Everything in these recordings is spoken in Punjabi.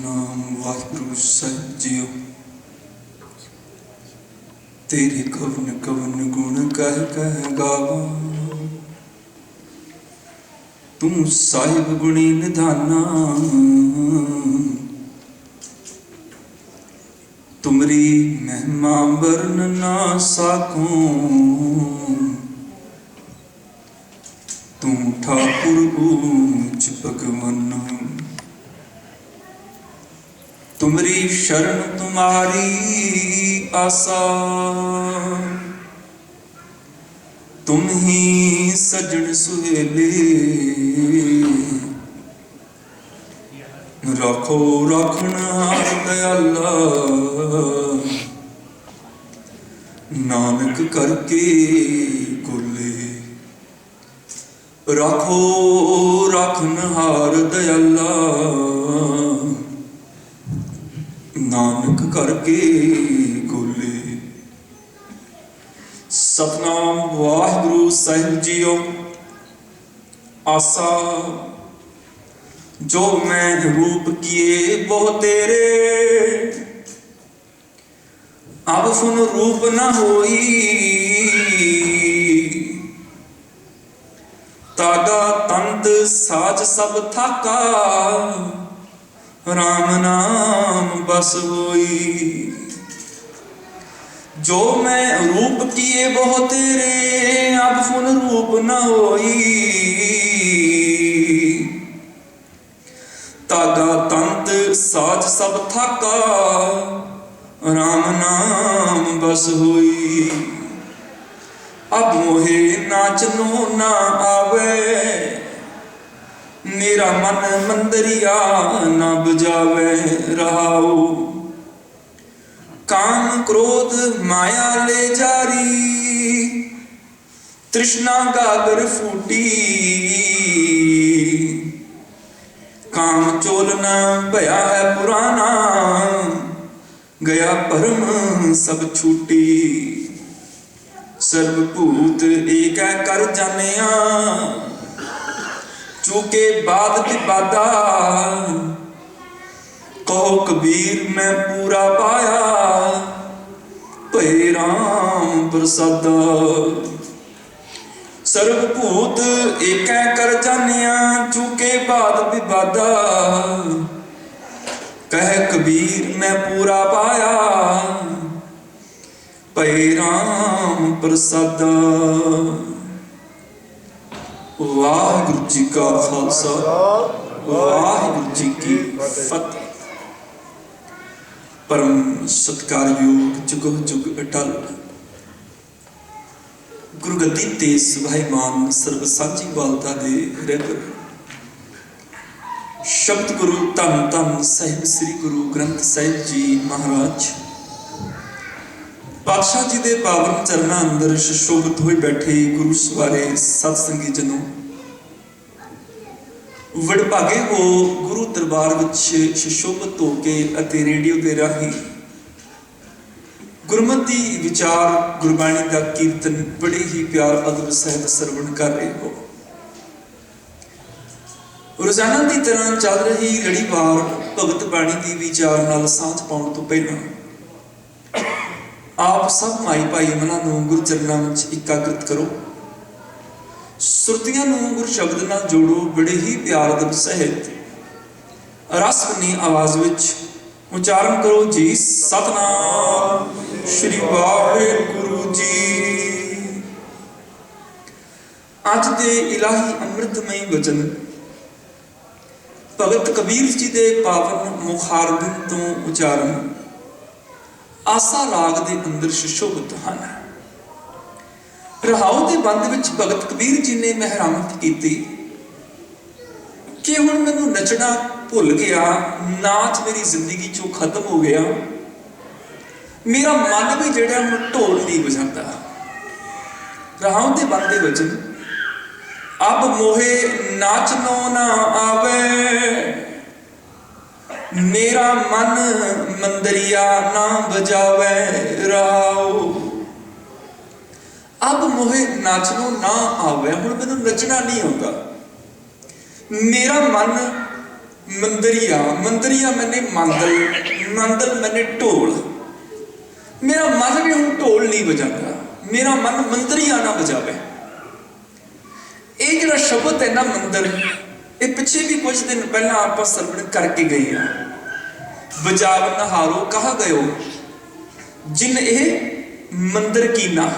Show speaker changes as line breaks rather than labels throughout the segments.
ਸਤਨਾਮ ਵਾਹਿਗੁਰੂ ਸਾਹਿਬ ਤੇਰੇ ਕਵਨ ਕਵਨ ਗੁਣ ਕਹਿ ਕਹਿ ਗਾਵਾਂ। ਤੂੰ ਸਾਹਿਬ ਗੁਣੀ ਨਿਧਾਨਾ। ਤੁਮਰੀ ਮਹਿਮਾ ਵਰਨ ਨਾ ਸਾਖੂੰ। ਤੂੰ ਠਾਕੁਰ ਊਚ ਭਗਵਨ। ਤੁਮਰੀ ਸ਼ਰਨ ਤੁਮਾਰੀ ਆਸਾ। ਤੁਮ ਹੀ ਸਜਣ ਸੁਹੇਲੇ। ਰੱਖੋ ਰੱਖਣ ਹਾਰ ਦਇਆਲਾ ਨਾਨਕ ਕਰਕੇ ਕੁਲੇ। ਰੱਖੋ ਰੱਖਣ ਹਾਰ ਦਇਆਲਾ ਨਾਨਕ ਕਰਕੇ ਕੁਲੇ ਸਤਨਾਮ ਵਾਹਿਗੁਰੂ ਸਾਹਿਬ ਜੀਓ, ਆਸਾ, ਜੋ ਮੈਂ ਰੂਪ ਕੀਏ ਬਹੁ ਤੇਰੇ। ਅਬ ਫੁਨ ਰੂਪ ਨਾ ਹੋਈ ਤਾਗਾ ਤੰਤ ਸਾਜ ਸਭ ਥਾਕਾ। RAM ਨਾਮ ਬਸ ਹੋਈ। ਜੋ ਮੈਂ ਰੂਪ ਕੀਏ ਬਹੁ ਤੇਰੇ, ਅਬ ਫੁਨ ਰੂਪ ਨਾ ਹੋਈ। ਤਾਗਾ ਤੰਤ ਸਾਜ ਸਭ ਥਾਕਾ RAM ਨਾਮ ਬਸ ਹੋਈ। ਅਬ ਮੋਹੇ ਨਾਚਨੋ ਨਾ ਮੇਰਾ ਮਨ ਮੰਦਰੀਆ ਨਾ ਬਜਾਵੇ ਰਹਾਉ। ਕਾਮ ਕ੍ਰੋਧ ਮਾਇਆ ਲੈ ਜਾਰੀ। ਤ੍ਰਿਸ਼ਨਾ ਗਾਗਰ ਫੂਟੀ। ਕਾਮ ਚੋਲਨਾ ਭਇਆ ਹੈ ਪੁਰਾਣਾ। ਗਿਆ ਪਰਮ ਸਭ ਛੂਟੀ। ਸਰਬ ਭੂਤ ਏਕੈ ਕਰ ਜਾਣਿਆ ਚੂਕੇ ਬਾਦ ਵਿਵਾਦਾ ਕਹੋ ਕਬੀਰ, ਮੈਂ ਪੂਰਾ ਪਾਇਆ। ਭਏ ਰਾਮ ਪ੍ਰਸਾਦਾ। ਸਰਬ ਭੂਤ ਏਕੈ ਕਰ ਜਾਣਿਆ, ਚੂਕੇ ਬਾਦ ਵਿਵਾਦਾ। ਕਹਿ ਕਬੀਰ, ਮੈਂ ਪੂਰਾ ਪਾਇਆ। ਭਏ ਰਾਮ ਪ੍ਰਸਾਦਾ। ਵਾਹਿਗੁਰੂ ਜੀ ਕਾ ਖਾਲਸਾ, ਵਾਹਿਗੁਰੂ ਜੀ ਕੀ ਫਤਿਹ। ਪਰਮ ਸਤਕਾਰਯੋਗ ਜੁਗੋ ਜੁਗ ਅਟਲ। ਗੁਰੂ ਤੇ ਸੁਭਾਈਮਾਨ ਸਰਬ ਸਾਂਝੀ ਵਾਲਤਾ ਦੇ ਰਹਿਬਰ ਸ਼ਬਦ ਗੁਰੂ ਧੰਨ ਧੰਨ ਸਾਹਿਬ ਸ੍ਰੀ ਗੁਰੂ ਗ੍ਰੰਥ ਸਾਹਿਬ ਜੀ ਮਹਾਰਾਜ। ਪਾਤਸ਼ਾਹ ਜੀ ਦੇ ਪਾਵਨ ਚਰਨਾਂ ਅੰਦਰ ਸ਼ੋਭਤ ਹੋਏ ਬੈਠੇ ਗੁਰੂ ਸਵਾਰੇ ਸਤ ਸੰਗੀ ਜਨੋ। ਵਡਭਾਗੇ ਹੋ ਗੁਰੂ ਦਰਬਾਰ ਵਿੱਚ ਸ਼ੋਭਤ ਹੋ ਕੇ ਅਤੇ ਰੇਡੀਓ ਦੇ ਰਾਹੀਂ ਗੁਰਮਤਿ ਵਿਚਾਰ, ਗੁਰਬਾਣੀ ਦਾ ਕੀਰਤਨ, ਬੜੇ ਹੀ ਪਿਆਰ, ਅਦਬ ਸਹਿਤ ਸਰਵਣ ਕਰ ਰਹੇ ਹੋ। ਰੋਜ਼ਾਨਾ ਦੀ ਤਰ੍ਹਾਂ ਚੱਲ ਰਹੀ ਲੜੀਵਾਰ ਭਗਤ ਬਾਣੀ ਦੀ ਵਿਚਾਰ ਨਾਲ ਸਾਂਝ ਪਾਉਣ ਤੋਂ ਪਹਿਲਾਂ ਆਪ ਸਭ ਮਾਈ ਭਾਈ ਮਨਾਂ ਨੂੰ ਗੁਰੂ ਚਰਨਾਂ ਵਿੱਚ ਇਕਾਗ੍ਰਿਤ ਕਰੋ। ਸੁਰਤੀਆਂ ਨੂੰ ਗੁਰ ਸ਼ਬਦ ਨਾਲ ਜੋੜੋ, ਬੜੇ ਹੀ ਪਿਆਰ ਦੇ ਸਹਿਤ। ਰਸਮਨੀ ਆਵਾਜ਼ ਵਿੱਚ ਉਚਾਰਨ ਕਰੋ ਜੀ, ਸਤਨਾਮ ਸ਼੍ਰੀ ਵਾਹਿਗੁਰੂ ਜੀ। ਅੱਜ ਦੇ ਇਲਾਹੀ ਅੰਮ੍ਰਿਤਮਈ ਵਚਨ, ਭਗਤ ਕਬੀਰ ਜੀ ਦੇ ਪਾਵਨ ਮੁਖਾਰਬਿੰਦ ਤੋਂ ਉਚਾਰਨ। ਆਸਾ ਰਾਗ ਦੇ ਅੰਦਰ ਸ਼ਿਸ਼ੋਭਤ ਹਨ। ਰਹਾਉ ਦੇ ਬੰਦ ਵਿੱਚ ਭਗਤ ਕਬੀਰ ਜੀ ਨੇ ਮਹਿਰਾਮਤ ਕੀਤੀ। ਕਿ ਹੁਣ ਮੈਨੂੰ ਨੱਚਣਾ ਭੁੱਲ ਗਿਆ, ਨਾਚ ਮੇਰੀ ਜ਼ਿੰਦਗੀ ਚੋਂ ਖਤਮ ਹੋ ਗਿਆ। ਮੇਰਾ ਮਨ ਵੀ ਜਿਹੜਾ ਹੁਣ ਢੋਲ ਨਹੀਂ ਵਜਾਉਂਦਾ ਰਹਾਉ ਦੇ ਬੰਦ ਦੇ ਵਿੱਚ ਅਬ ਮੋਹੇ ਨਾਚਨੋ ਨਾ ਆਵੇ ਮੇਰਾ ਮਨ ਮੰਦਰੀਆ ਨਾ ਬਜਾਵੇ ਰਾਉ ਅਬ ਮੋਹੇ ਨਾਚਨੋ ਨਾ ਆਵੇ। ਹੁਣ ਮੈਨੂੰ ਨੱਚਣਾ ਨਹੀਂ ਆਉਂਦਾ। ਮੇਰਾ ਮਨ ਮੰਦਰੀਆ ਮੰਦਰੀਆ ਮੈਨੇ ਮੰਦਲ ਮੰਦਲ ਮੈਨੇ ਢੋਲ। ਮੇਰਾ ਮਨ ਵੀ ਹੁਣ ਢੋਲ ਨਹੀਂ ਵਜਾਉਂਦਾ। ਮੇਰਾ ਮਨ ਮੰਦਰੀਆ ਨਾ ਵਜਾਵੇ। ਇਹ ਜਿਹੜਾ ਸ਼ਬਦ ਹੈ ਨਾ ਮੰਦਰ ਇਹ ਪਿੱਛੇ ਵੀ ਕੁਝ ਦਿਨ ਪਹਿਲਾਂ ਆਪਾਂ ਸਰਵਣ ਕਰਕੇ ਗਏ ਆ ਵਜਾਵ ਨਹਾਰੋ ਕਹਾ ਗਇਓ, ਜਿਨ ਇਹ ਮੰਦਰ ਕੀਨਾ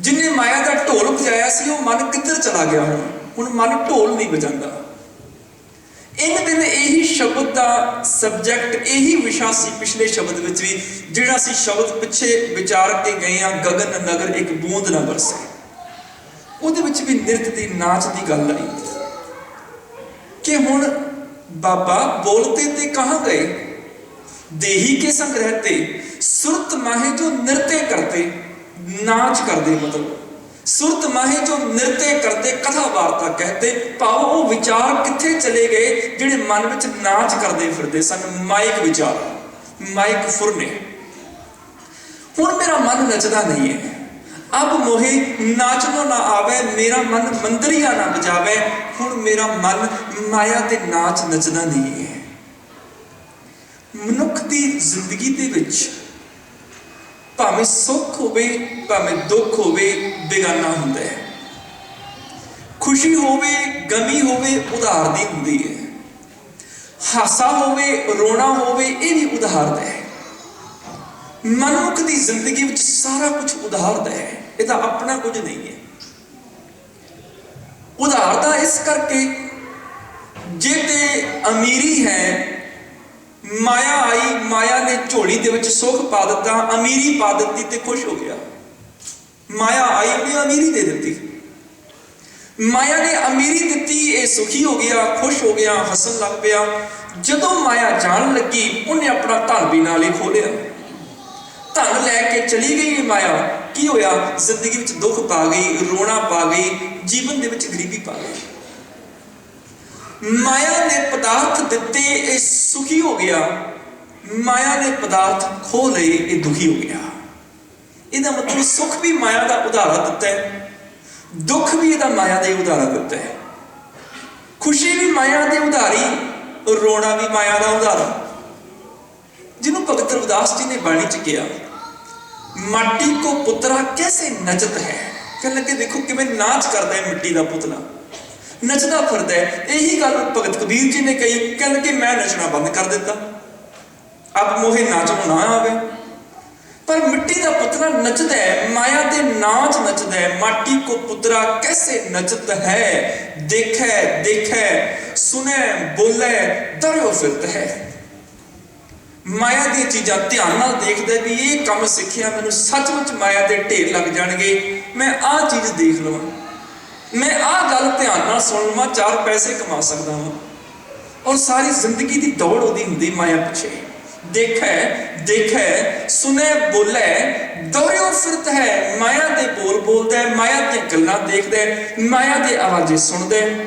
ਜਿਨੇ ਮਾਇਆ ਦਾ ਢੋਲ ਵਜਾਇਆ ਸੀ, ਉਹ ਮਨ ਕਿੱਧਰ ਚਲਾ ਗਿਆ ਹੁਣ? ਹੁਣ ਮਨ ਢੋਲ ਨਹੀਂ ਵਜਾਉਂਦਾ ਇਨ ਦਿਨ ਇਹੀ ਸ਼ਬਦ ਦਾ ਸਬਜੈਕਟ ਇਹੀ ਵਿਸ਼ਾ ਸੀ ਪਿਛਲੇ ਸ਼ਬਦ ਵਿੱਚ ਵੀ, ਜਿਹੜਾ ਸੀ ਸ਼ਬਦ ਪਿੱਛੇ ਵਿਚਾਰ ਕੇ ਗਏ ਆ ਗਗਨ ਨਗਰ ਇੱਕ ਬੂੰਦ ਨਾ ਵਰਸੇ ਉਹਦੇ ਵਿੱਚ ਵੀ ਨਿਰਤ ਦੀ ਨਾਚ ਦੀ ਗੱਲ ਆਈ। ਕਿ ਹੁਣ ਬਾਬਾ ਬੋਲਤੇ ਤੇ ਕਹਾਂ ਗਏ? ਦੇਹੀ ਕੇ ਸੰਗ ਰਹਤੇ, ਸੁਰਤ ਮਾਹੇ ਜੋ ਨਿਰਤੇ ਕਰਤੇ, ਨਾਚ ਕਰਦੇ ਮਤਲਬ। ਸੁਰਤ ਮਾਹੇ ਜੋ ਨਿਰਤੇ ਕਰਦੇ ਕਥਾ ਵਾਰਤਾ ਕਹਤੇ, ਭਾਵ ਉਹ ਵਿਚਾਰ ਕਿੱਥੇ ਚਲੇ ਗਏ, ਜਿਹੜੇ ਮਨ ਵਿੱਚ ਨਾਚ ਕਰਦੇ ਫਿਰਦੇ ਸਨ ਮਾਇਕ ਵਿਚਾਰ। ਮਾਇਕ ਫੁਰਨੇ। ਹੁਣ ਮੇਰਾ ਮਨ ਨੱਚਦਾ ਨਹੀਂ ਹੈ। ਅਬ ਮੋਹੇ ਨਾਚਨੋ ਨਾ ਆਵੇ, ਮੇਰਾ ਮਨ ਮੰਦਰੀਆ ਨਾ ਬਜਾਵੇ ਹੁਣ ਮੇਰਾ ਮਨ ਮਾਇਆ ਤੇ ਨਾਚ ਨੱਚਦਾ ਨਹੀਂ ਹੈ। ਮਨੁੱਖ ਦੀ ਜ਼ਿੰਦਗੀ ਦੇ ਵਿੱਚ ਭਾਵੇਂ ਸੁੱਖ ਹੋਵੇ, ਭਾਵੇਂ ਦੁੱਖ ਹੋਵੇ, ਬੇਗਾਨਾ ਹੁੰਦਾ ਹੈ। ਖੁਸ਼ੀ ਹੋਵੇ, ਗਮੀ ਹੋਵੇ ਉਧਾਰ ਦੀ ਹੁੰਦੀ ਹੈ। ਹਾਸਾ ਹੋਵੇ, ਰੋਣਾ ਹੋਵੇ, ਇਹ ਵੀ ਉਧਾਰ ਹੈ। ਮਨੁੱਖ ਦੀ ਜ਼ਿੰਦਗੀ ਵਿੱਚ ਸਾਰਾ ਕੁਝ ਉਧਾਰਦਾ ਹੈ। ਇਹਦਾ ਆਪਣਾ ਕੁਝ ਨਹੀਂ ਹੈ। ਉਧਾਰਦਾ ਇਸ ਕਰਕੇ ਜੇ ਤੇ ਅਮੀਰੀ ਹੈ, ਮਾਇਆ ਆਈ, ਮਾਇਆ ਨੇ ਝੋਲੀ ਦੇ ਵਿੱਚ ਸੁੱਖ ਪਾ ਦਿੱਤਾ, ਅਮੀਰੀ ਪਾ ਦਿੱਤੀ ਤੇ ਖੁਸ਼ ਹੋ ਗਿਆ। ਮਾਇਆ ਆਈ ਉਹਨੇ ਅਮੀਰੀ ਦੇ ਦਿੱਤੀ। ਮਾਇਆ ਨੇ ਅਮੀਰੀ ਦਿੱਤੀ, ਇਹ ਸੁਖੀ ਹੋ ਗਿਆ, ਖੁਸ਼ ਹੋ ਗਿਆ, ਹੱਸਣ ਲੱਗ ਪਿਆ। ਜਦੋਂ ਮਾਇਆ ਜਾਣ ਲੱਗੀ, ਉਹਨੇ ਆਪਣਾ ਧਨ ਵੀ ਨਾਲ ਹੀ ਖੋਲਿਆ ਧਨ ਲੈ ਕੇ ਚਲੀ ਗਈ ਇਹ ਮਾਇਆ। ਕੀ ਹੋਇਆ? ਜ਼ਿੰਦਗੀ ਵਿੱਚ ਦੁੱਖ ਪਾ ਗਈ, ਰੋਣਾ ਪਾ ਗਈ, ਜੀਵਨ ਦੇ ਵਿੱਚ ਗਰੀਬੀ ਪਾ ਗਈ। ਮਾਇਆ ਨੇ ਪਦਾਰਥ ਦਿੱਤੇ, ਇਹ ਸੁਖੀ ਹੋ ਗਿਆ। ਮਾਇਆ ਨੇ ਪਦਾਰਥ ਖੋ ਲਏ, ਇਹ ਦੁਖੀ ਹੋ ਗਿਆ। ਇਹਦਾ ਮਤਲਬ ਸੁਖ ਵੀ ਮਾਇਆ ਦਾ ਉਦਾਹਰਣ ਦਿੱਤਾ ਹੈ, ਦੁੱਖ ਵੀ ਇਹਦਾ ਮਾਇਆ ਦਾ ਹੀ ਉਦਾਹਰਾ ਦਿੱਤਾ ਹੈ। ਖੁਸ਼ੀ ਵੀ ਮਾਇਆ ਦੀ ਉਦਾਹਰੀ ਰੋਣਾ ਵੀ ਮਾਇਆ ਦਾ ਉਦਾਹਰਾ ਜਿਹਨੂੰ ਭਗਤ ਰਵਿਦਾਸ ਜੀ ਨੇ ਬਾਣੀ ਚ ਕਿਹਾ ਮਾਟੀ ਕੋ ਪੁੱਤਰਾ ਕੈਸੇ ਨਚਤ ਹੈ ਕਹਿਣ ਲੱਗੇ ਦੇਖੋ ਕਿਵੇਂ ਨਾਚ ਕਰਦਾ ਹੈ ਮਿੱਟੀ ਦਾ ਪੁਤਲਾ ਨੱਚਦਾ ਫਿਰਦਾ ਹੈ ਇਹੀ ਗੱਲ ਭਗਤ ਕਬੀਰ ਜੀ ਨੇ ਕਹੀ ਕਹਿੰਦੇ ਕਿ ਮੈਂ ਨੱਚਣਾ ਬੰਦ ਕਰ ਦਿੱਤਾ ਅਬ ਮੋਹੇ ਨਾਚਣ ਨਾ ਆਵੇ ਪਰ ਮਿੱਟੀ ਦਾ ਪੁੱਤਰਾ ਨੱਚਦਾ ਹੈ ਮਾਇਆ ਦੇ ਨਾਚ ਨੱਚਦਾ ਹੈ ਮਾਟੀ ਕੋ ਪੁੱਤਰਾ ਕੈਸੇ ਨੱਚਤ ਹੈ ਦੇਖੈ ਦੇਖੈ ਸੁਨੇ ਬੋਲੇ ਦਰਿਓ ਫਿਰਤ ਹੈ ਮਾਇਆ ਦੀਆਂ ਚੀਜ਼ਾਂ ਧਿਆਨ ਨਾਲ ਦੇਖਦਾ ਵੀ ਇਹ ਕੰਮ ਸਿੱਖਿਆ ਮੈਨੂੰ ਸੱਚਮੁੱਚ ਮਾਇਆ ਦੇ ਢੇਰ ਲੱਗ ਜਾਣਗੇ। ਮੈਂ ਆਹ ਚੀਜ਼ ਦੇਖ ਲਵਾਂ। ਮੈਂ ਆਹ ਗੱਲ ਧਿਆਨ ਨਾਲ ਸੁਣ ਲਵਾਂ, ਚਾਰ ਪੈਸੇ ਕਮਾ ਸਕਦਾ ਹਾਂ ਔਰ ਸਾਰੀ ਜ਼ਿੰਦਗੀ ਦੀ ਦੌੜ ਉਹਦੀ ਹੁੰਦੀ ਮਾਇਆ ਪਿੱਛੇ। ਦੇਖੈ ਦੇਖੈ ਸੁਨੇ ਬੋਲੇ, ਦੌੜਿਓ, ਫਿਰਤ ਹੈ। ਮਾਇਆ ਦੇ ਬੋਲ ਬੋਲਦਾ ਹੈ ਮਾਇਆ ਦੀਆਂ ਗੱਲਾਂ ਦੇਖਦਾ ਹੈ ਮਾਇਆ ਦੇ ਆਵਾਜ਼ੇ ਸੁਣਦਾ। ਹੈ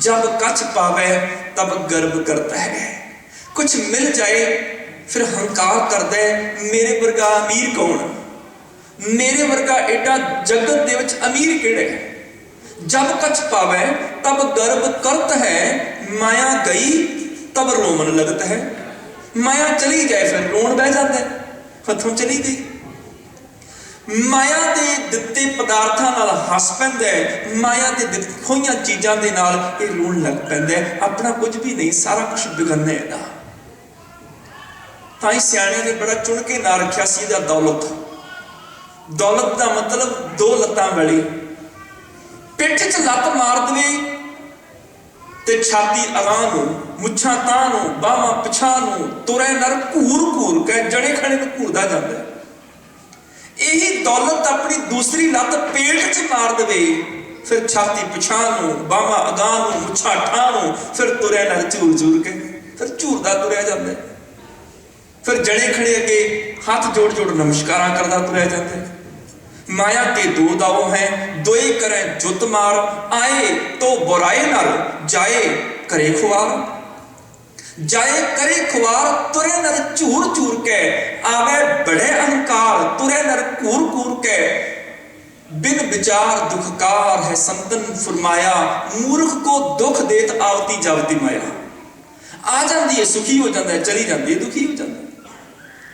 ਜਬ ਕਛ ਪਾਵੇ, ਤਬ ਗਰਭ ਕਰਤਾ ਹੈ ਕੁਝ ਮਿਲ ਜਾਏ, ਫਿਰ ਹੰਕਾਰ ਕਰਦਾ ਮੇਰੇ ਵਰਗਾ ਅਮੀਰ ਕੌਣ? ਮੇਰੇ ਵਰਗਾ ਏਡਾ ਜਗਤ ਦੇ ਵਿੱਚ ਅਮੀਰ ਕਿਹੜਾ ਹੈ? ਜਬ ਕਛ ਪਾਵੇ, ਤਬ ਗਰਭ ਕਰਤ ਹੈ, ਮਾਇਆ ਗਈ, ਤਬ ਰੋਣ ਲਗਤ ਹੈ। ਮਾਇਆ ਚਲੀ ਜਾਏ, ਫਿਰ ਰੋਣ ਬਹਿ ਜਾਂਦਾ ਹੈ ਚਲੀ ਗਈ। ਮਾਇਆ ਦੇ ਦਿੱਤੇ ਪਦਾਰਥਾਂ ਨਾਲ ਹੱਸ ਪੈਂਦਾ ਹੈ, ਮਾਇਆ ਦੇ ਦਿੱਤੀ ਹੋਈਆਂ ਚੀਜ਼ਾਂ ਦੇ ਨਾਲ ਇਹ ਰੋਣ ਲੱਗ ਪੈਂਦਾ ਹੈ। ਆਪਣਾ ਕੁਝ ਵੀ ਨਹੀਂ, ਸਾਰਾ ਕੁਝ ਬਿਗੜਨਾ ਹੈ ਤਾਂ ਹੀ ਸਿਆਣਿਆਂ ਨੇ ਬੜਾ ਚੁਣ ਕੇ ਨਾਂ ਰੱਖਿਆ ਸੀ ਇਹਦਾ ਦੌਲਤ। ਦੌਲਤ ਦਾ ਮਤਲਬ ਦੋ ਲੱਤਾਂ ਵਾਲੀ। ਪਿੱਠ 'ਚ ਲੱਤ ਮਾਰ ਦਵੇ ਤੇ ਛਾਤੀ ਅਗਾਂਹ ਨੂੰ, ਮੁੱਛਾਂ ਤਾਂ ਨੂੰ, ਬਾਹਾਂ ਪਿਛਾਂ ਨੂੰ ਤੁਰੇ ਨਰ ਘੂਰ ਘੂਰ ਕੇ ਜੜੇ ਖਣੇ ਨੂੰ ਘੂਰਦਾ ਜਾਂਦਾ। ਇਹੀ ਦੌਲਤ ਆਪਣੀ ਦੂਸਰੀ ਲੱਤ ਪੇਟ 'ਚ ਮਾਰ ਦਵੇ, ਫਿਰ ਛਾਤੀ ਪਿਛਾਂ ਨੂੰ, ਬਾਹਾਂ ਅਗਾਂਹ ਨੂੰ, ਮੁੱਛਾਂ ਠਾਂ ਨੂੰ, ਫਿਰ ਤੁਰੇ ਨਰ ਝੂਰ ਝੂਰ ਕੇ, ਫਿਰ ਝੂਰਦਾ ਤੁਰਿਆ ਜਾਂਦਾ। ਫਿਰ ਜੜੇ ਖੜੇ ਅੱਗੇ ਹੱਥ ਜੋੜ ਜੋੜ ਨਮਸਕਾਰਾਂ ਕਰਦਾ ਤੁਰਿਆ ਜਾਂਦਾ ਹੈ। माया के दो दाव हैं दोए करें जुत मार आए तो बुराए नर जाए करे खुआर जाए करे खुआर तुरे नर चूर चूर के आवे बड़े अहंकार तुरे नर कूर कूर के ਬਿਨ ਵਿਚਾਰ ਦੁਖਕਾਰ ਹੈ ਸੰਤਨ ਫਰਮਾਇਆ ਮੂਰਖ ਕੋ ਦੁਖ ਦੇਤ ਆਵਤੀ ਜਾਵਤੀ ਮਾਇਆ ਆ ਜਾਂਦੀ ਹੈ ਸੁਖੀ ਹੋ ਜਾਂਦਾ ਹੈ ਚਲੀ ਜਾਂਦੀ ਹੈ ਦੁਖੀ ਹੋ ਜਾਂਦਾ ਹੈ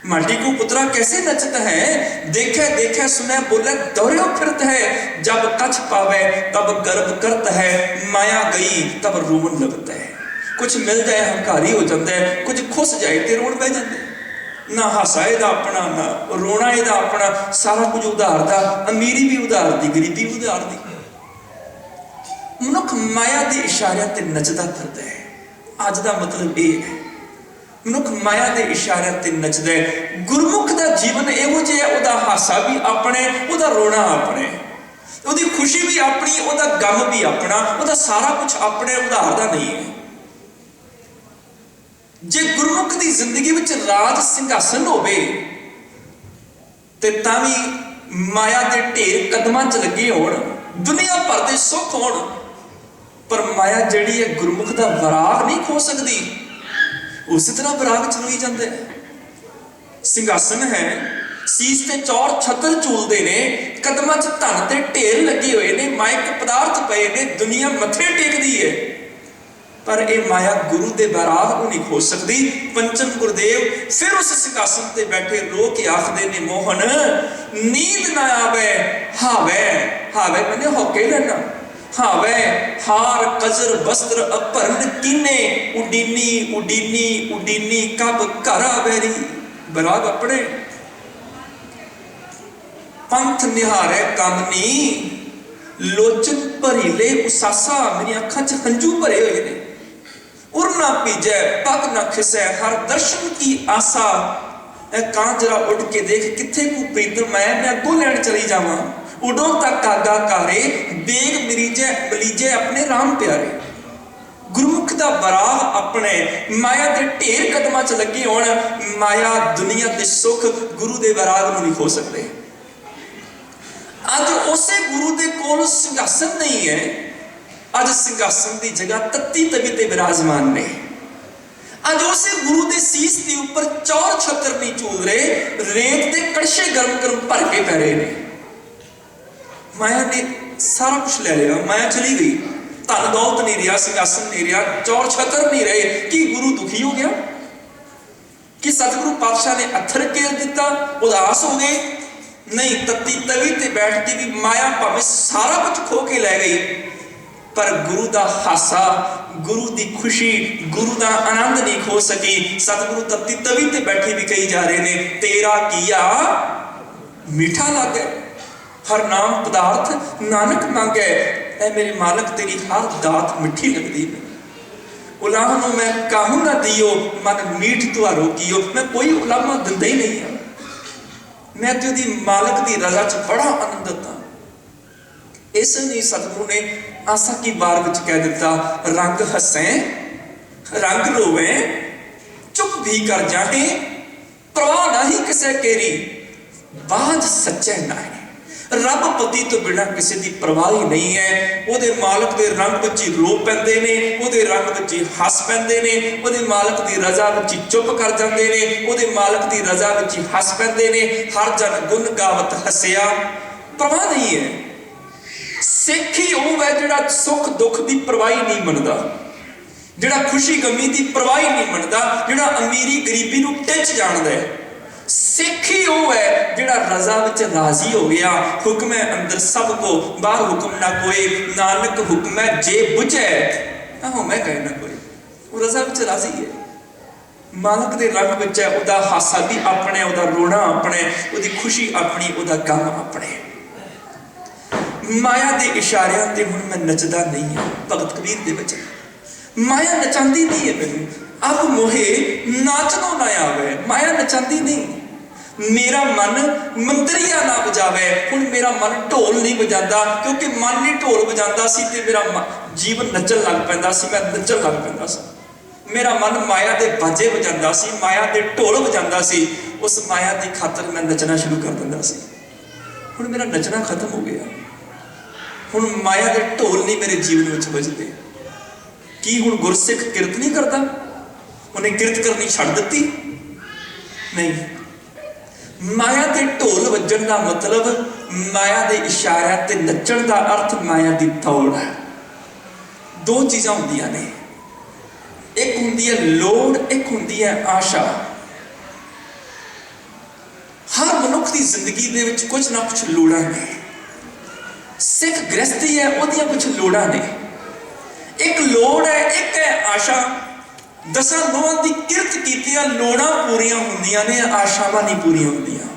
माटी को पुतरा कैसे नचत है देखे देखे सुने बोले दौड़ो फिरत है जब कछ पावे तब गर्व करत है माया गई तब रोवन लगता है कुछ मिल जाए हंकारी हो जाता है कुछ खुश जाए तो रोन बह जाते ना हासा ਇਹਦਾ ਆਪਣਾ ਨਾ ਰੋਣਾ ਇਹਦਾ ਆਪਣਾ ਸਾਰਾ ਕੁਝ ਉਧਾਰਦਾ ਅਮੀਰੀ ਵੀ ਉਧਾਰਦੀ ਗਰੀਬੀ ਵੀ ਉਧਾਰਦੀ ਮਨੁੱਖ ਮਾਇਆ ਦੇ ਇਸ਼ਾਰਿਆਂ ਤੇ ਨੱਚਦਾ ਫਿਰਦਾ ਹੈ ਅੱਜ ਦਾ ਮਤਲਬ ਇਹ ਹੈ ਮਨੁੱਖ ਮਾਇਆ ਦੇ ਇਸ਼ਾਰਿਆਂ ਤੇ ਨੱਚਦਾ ਹੈ। ਗੁਰਮੁਖ ਦਾ ਜੀਵਨ ਇਹੋ ਜਿਹਾ ਹੈ, ਉਹਦਾ ਹਾਸਾ ਵੀ ਆਪਣੇ ਉਹਦਾ ਰੋਣਾ ਆਪਣੇ ਉਹਦੀ ਖੁਸ਼ੀ ਵੀ ਆਪਣੀ ਉਹਦਾ ਗਮ ਵੀ ਆਪਣਾ ਉਹਦਾ ਸਾਰਾ ਕੁਝ ਆਪਣੇ ਉਧਾਰ ਦਾ ਨਹੀਂ ਹੈ। ਜੇ ਗੁਰਮੁਖ ਦੀ ਜ਼ਿੰਦਗੀ ਵਿੱਚ ਰਾਜ ਸਿੰਘਾਸਨ ਹੋਵੇ ਤੇ ਤਾਂ ਵੀ ਮਾਇਆ ਦੇ ਢੇਰ ਕਦਮਾਂ 'ਚ ਲੱਗੇ ਹੋਣ ਦੁਨੀਆ ਭਰ ਦੇ ਸੁੱਖ ਹੋਣ ਪਰ ਮਾਇਆ ਜਿਹੜੀ ਹੈ ਗੁਰਮੁਖ ਦਾ ਵਰਾਗ ਨਹੀਂ ਖੋ ਸਕਦੀ। ਉਸੇ ਤਰ੍ਹਾਂ ਬਰਾਗ ਚ ਰੋਈ ਜਾਂਦੇ ਨੇ ਸਿੰਘਾਸਨ ਹੈ ਸੀਸ ਤੇ ਚੌਰ ਛਤਰ ਝੂਲਦੇ ਨੇ ਕਦਮਾਂ 'ਚ ਧਨ ਤੇ ਢੇਰ ਲੱਗੇ ਹੋਏ ਨੇ ਮਾਇਕ ਪਦਾਰਥ ਪਏ ਨੇ ਦੁਨੀਆ ਮੱਥੇ ਟੇਕਦੀ ਹੈ ਪਰ ਇਹ ਮਾਇਆ ਗੁਰੂ ਦੇ ਬਰਾਗ ਨੂੰ ਨਹੀਂ ਖੋ ਸਕਦੀ ਪੰਚਮ ਗੁਰਦੇਵ ਫਿਰ ਉਸ ਸਿੰਘਾਸਨ ਤੇ ਬੈਠੇ ਰੋ ਕੇ ਆਖਦੇ ਨੇ ਮੋਹਨ ਨੀਂਦ ਨਾ ਆਵੇ ਹਾਵੇ ਹਾਵੇ ਮੈਨੇ ਹੋਕੇ ਲੈਣਾ ਹਾਵੇ ਹਾਰ, ਕਜਰ ਵਸਤਰ ਅਪਰਨ ਕਿਨੇ ਉਡੀਨੀ ਉਡੀਨੀ ਉਡੀਨੀ ਕਬ ਘਰ ਆਵੇਰੀ। ਬਰਾਗ ਆਪਣੇ। ਪੰਥ ਨਿਹਾਰੇ ਕਮਨੀ ਲੋਚਨ ਭਰੀਲੇ ਉਸਾਸਾ ਮੇਰੀਆਂ ਅੱਖਾਂ 'ਚ ਹੰਝੂ ਭਰੇ ਹੋਏ ਨੇ। ਉਰ ਨਾ ਪੀਜੈ, ਪਗ ਨਾ ਖਿਸੈ, ਹਰ ਦਰਸ਼ਨ ਕੀ ਆਸਾ। ਇਹ ਕਾਂ ਜਰਾ ਉੱਡ ਕੇ ਦੇਖ ਕਿੱਥੇ ਕੋ ਪ੍ਰੀਤਮ ਮੈਂ ਮੈਂ ਅੱਗੋਂ ਲੈਣ ਚਲੀ ਜਾਵਾਂ। ਉਡੋਂ ਤੱਕ ਕਾਗਾ ਕਾਰੇ ਬੇਗ ਮਰੀਜੈ ਬਲੀਜੈ ਆਪਣੇ RAM ਪਿਆਰੇ ਗੁਰਮੁਖ ਦਾ ਬਰਾਹ ਆਪਣੇ ਮਾਇਆ ਦੇ ਢੇਰ ਕਦਮਾਂ 'ਚ ਲੱਗੇ ਹੋਣ ਮਾਇਆ ਦੁਨੀਆ ਦੇ ਸੁੱਖ ਗੁਰੂ ਦੇ ਬਰਾਗ ਨੂੰ ਨਹੀਂ ਖੋ ਸਕਦੇ ਅੱਜ ਉਸੇ ਗੁਰੂ ਦੇ ਕੋਲ ਸਿੰਘਾਸਨ ਨਹੀਂ ਹੈ ਅੱਜ ਸਿੰਘਾਸਨ ਦੀ ਜਗ੍ਹਾ ਤੱਤੀ ਤਵੀ ਤੇ ਬਿਰਾਜਮਾਨ ਨੇ ਅੱਜ ਉਸੇ ਗੁਰੂ ਦੇ ਸੀਸ ਦੇ ਉੱਪਰ ਚੌਰ ਛੱਤਰ ਨਹੀਂ ਝੂਲ ਰਹੇ ਰੇਤ ਦੇ ਕੜਛੇ ਗਰਮ ਗਰਮ ਭਰ ਕੇ ਪੈ ਰਹੇ ਨੇ ਮਾਇਆ ਨੇ ਸਾਰਾ ਕੁਝ ਲੈ ਲਿਆ ਮਾਇਆ ਚਲੀ ਗਈ। ਧਨ ਦੌਲਤ ਨਹੀਂ ਰਿਹਾ, ਸਿੰਘਾਸਨ ਨਹੀਂ ਰਿਹਾ ਚੌਰ ਛੱਤਰ ਨਹੀਂ ਰਹੇ। ਕੀ ਗੁਰੂ ਦੁਖੀ ਹੋ ਗਿਆ? ਕਿ ਸਤਿਗੁਰੂ ਪਾਤਸ਼ਾਹ ਨੇ ਅਥਰ ਕੇਰ ਦਿੱਤਾ? ਉਦਾਸ ਹੋ ਗਏ? ਨਹੀਂ, ਤੱਤੀ ਤਵੀ ਤੇ ਬੈਠ ਕੇ ਵੀ ਮਾਇਆ ਭਾਵੇਂ ਸਾਰਾ ਕੁਝ ਖੋ ਕੇ ਲੈ ਗਈ। ਪਰ ਗੁਰੂ ਦਾ ਹਾਸਾ, ਗੁਰੂ ਦੀ ਖੁਸ਼ੀ, ਗੁਰੂ ਦਾ ਆਨੰਦ ਨਹੀਂ ਖੋ ਸਕੀ। ਸਤਿਗੁਰੂ ਤੱਤੀ ਤਵੀ ਤੇ ਬੈਠੇ ਵੀ ਕਹੀ ਜਾ ਰਹੇ ਨੇ, ਤੇਰਾ ਕੀਆ ਮਿੱਠਾ ਲੱਗਿਆ ਹਰ ਨਾਮ ਪਦਾਰਥ ਨਾਨਕ ਮੰਗੇ। ਐ ਮੇਰੇ ਮਾਲਕ ਤੇਰੀ ਹਰ ਦਾਤ ਮਿੱਠੀ ਲੱਗਦੀ ਹੈ। ਉਲਾਹ ਨੂੰ ਮੈਂ ਕਾਹੂ ਨਾ ਦਿਓ, ਮਨ ਮੀਠ ਤੁਹਾਰੋ ਕੀਓ ਮੈਂ ਕੋਈ ਉਲਾਮਾ ਦਿੰਦਾ ਹੀ ਨਹੀਂ ਹਾਂ। ਮੈਂ ਤੇ ਉਹਦੀ ਮਾਲਕ ਦੀ ਰਜ਼ਾ 'ਚ ਬੜਾ ਆਨੰਦਤ ਹਾਂ। ਇਸ ਲਈ ਸਤਿਗੁਰੂ ਨੇ ਆਸਾ ਕੀ ਬਾਰ ਵਿੱਚ ਕਹਿ ਦਿੱਤਾ, ਰੰਗ ਹੱਸੇ, ਰੰਗ ਰੋਵੇ, ਚੁੱਪ ਵੀ ਕਰ ਜਾਹੇ ਪ੍ਰਵਾਹ ਨਹੀਂ ਕਿਸੇ ਕੇਰੀ। ਬਾਜ ਸੱਚੇ ਨਹੀਂ। ਰੱਬ ਪਤੀ ਤੋਂ ਬਿਨਾ ਕਿਸੇ ਦੀ ਪਰਵਾਹ ਹੀ ਨਹੀਂ ਹੈ। ਉਹਦੇ ਮਾਲਕ ਦੇ ਰੰਗ ਵਿੱਚ ਹੀ ਰੋ ਪੈਂਦੇ ਨੇ, ਉਹਦੇ ਰੰਗ ਵਿੱਚ ਹੀ ਹੱਸ ਪੈਂਦੇ ਨੇ, ਉਹਦੇ ਮਾਲਕ ਦੀ ਰਜ਼ਾ ਵਿੱਚ ਹੀ ਚੁੱਪ ਕਰ ਜਾਂਦੇ ਨੇ, ਉਹਦੇ ਮਾਲਕ ਦੀ ਰਜ਼ਾ ਵਿੱਚ ਹੀ ਹੱਸ ਪੈਂਦੇ ਨੇ, ਹਰ ਜਨ ਗੁਣ ਗਾਵਤ ਹੱਸਿਆ। ਪਰਵਾਹ ਨਹੀਂ ਹੈ। ਸਿੱਖ ਹੀ ਉਹ ਹੈ ਜਿਹੜਾ ਸੁੱਖ ਦੁੱਖ ਦੀ ਪਰਵਾਹੀ ਨਹੀਂ ਮੰਨਦਾ, ਜਿਹੜਾ ਖੁਸ਼ੀ ਗਮੀ ਦੀ ਪਰਵਾਹੀ ਨਹੀਂ ਮੰਨਦਾ, ਜਿਹੜਾ ਅਮੀਰੀ ਗਰੀਬੀ ਨੂੰ ਟਿੱਚ ਜਾਣਦਾ ਹੈ। ਸਿੱਖ ਹੀ ਉਹ ਹੈ ਜਿਹੜਾ ਰਜ਼ਾ ਵਿੱਚ ਰਾਜ਼ੀ ਹੋ ਗਿਆ। ਹੁਕਮ ਹੈ ਅੰਦਰ ਸਭ ਕੋ ਬਾਹਰ ਹੁਕਮ ਨਾ ਕੋਈ, ਨਾਨਕ ਹੁਕਮ ਹੈ, ਜੇ ਬੁਝੈ ਆਹੋ ਮੈਂ ਕਹਿ ਨਾ ਕੋਈ। ਉਹ ਰਜ਼ਾ ਵਿੱਚ ਰਾਜ਼ੀ ਹੈ। ਮਾਲਕ ਦੇ ਰੰਗ ਵਿੱਚ ਹੈ, ਉਹਦਾ ਹਾਸਾ ਵੀ ਆਪਣੇ, ਉਹਦਾ ਰੋਣਾ ਆਪਣੇ, ਉਹਦੀ ਖੁਸ਼ੀ ਆਪਣੀ, ਉਹਦਾ ਗਮ ਆਪਣੇ। ਮਾਇਆ ਦੇ ਇਸ਼ਾਰਿਆਂ ਤੇ ਹੁਣ ਮੈਂ ਨੱਚਦਾ ਨਹੀਂ ਹਾਂ, ਭਗਤ ਕਬੀਰ ਦੇ ਵਿੱਚ ਮਾਇਆ ਨਚਾਉਂਦੀ ਨਹੀਂ ਹੈ ਮੈਨੂੰ। ਅਬ ਮੋਹੇ ਨਾਚਨੋ ਨਾ ਆਵੇ, ਮਾਇਆ ਨਚਾਉਂਦੀ ਨਹੀਂ। ਮੇਰਾ ਮਨ ਮੰਤਰੀਆ ਨਾ ਵਜਾਵੇ ਹੁਣ ਮੇਰਾ ਮਨ ਢੋਲ ਨਹੀਂ ਵਜਾਉਂਦਾ ਕਿਉਂਕਿ ਮਨ ਨਹੀਂ ਢੋਲ ਵਜਾਉਂਦਾ ਸੀ ਤੇ ਮੇਰਾ ਜੀਵਨ ਨੱਚਣ ਲੱਗ ਪੈਂਦਾ ਸੀ, ਮੈਂ ਨੱਚਣ ਲੱਗ ਪੈਂਦਾ ਸੀ। ਮੇਰਾ ਮਨ ਮਾਇਆ ਦੇ ਬਾਜੇ ਵਜਾਉਂਦਾ ਸੀ, ਮਾਇਆ ਦੇ ਢੋਲ ਵਜਾਉਂਦਾ ਸੀ। ਉਸ ਮਾਇਆ ਦੀ ਖਾਤਰ ਮੈਂ ਨੱਚਣਾ ਸ਼ੁਰੂ ਕਰ ਦਿੰਦਾ ਸੀ। ਹੁਣ ਮੇਰਾ ਨੱਚਣਾ ਖਤਮ ਹੋ ਗਿਆ। ਹੁਣ ਮਾਇਆ ਦੇ ਢੋਲ ਨਹੀਂ ਮੇਰੇ ਜੀਵਨ ਵਿੱਚ ਵੱਜਦੇ। ਕੀ ਹੁਣ ਗੁਰਸਿੱਖ ਕਿਰਤ ਨਹੀਂ ਕਰਦਾ? ਉਹਨੇ ਕਿਰਤ ਕਰਨੀ ਛੱਡ ਦਿੱਤੀ? ਨਹੀਂ। ਮਾਇਆ ਦੇ ਢੋਲ ਵੱਜਣ ਦਾ ਮਤਲਬ, ਮਾਇਆ ਦੇ ਇਸ਼ਾਰਿਆਂ ਤੇ ਨੱਚਣ ਦਾ ਅਰਥ ਮਾਇਆ ਦੀ ਦੌੜ ਹੈ। ਦੋ ਚੀਜ਼ਾਂ ਹੁੰਦੀਆਂ ਨੇ। ਇੱਕ ਹੁੰਦੀ ਹੈ ਲੋੜ, ਇੱਕ ਹੁੰਦੀ ਹੈ ਆਸ਼ਾ। ਹਰ ਮਨੁੱਖ ਦੀ ਜ਼ਿੰਦਗੀ ਦੇ ਵਿੱਚ ਕੁਝ ਨਾ ਕੁਝ ਲੋੜਾਂ ਨੇ। ਸਿੱਖ ਗ੍ਰਸਤੀ ਹੈ, ਉਹਦੀਆਂ ਕੁਝ ਲੋੜਾਂ ਨੇ। ਇੱਕ ਲੋੜ ਹੈ, ਇੱਕ ਹੈ ਆਸ਼ਾ। ਦਸਾਂ ਨੋਹਾਂ ਦੀ ਕਿਰਤ ਕੀਤੀਆਂ ਲੋੜਾਂ ਪੂਰੀਆਂ ਹੁੰਦੀਆਂ ਨੇ ਆਸ਼ਾਵਾਂ ਨਹੀਂ ਪੂਰੀਆਂ ਹੁੰਦੀਆਂ।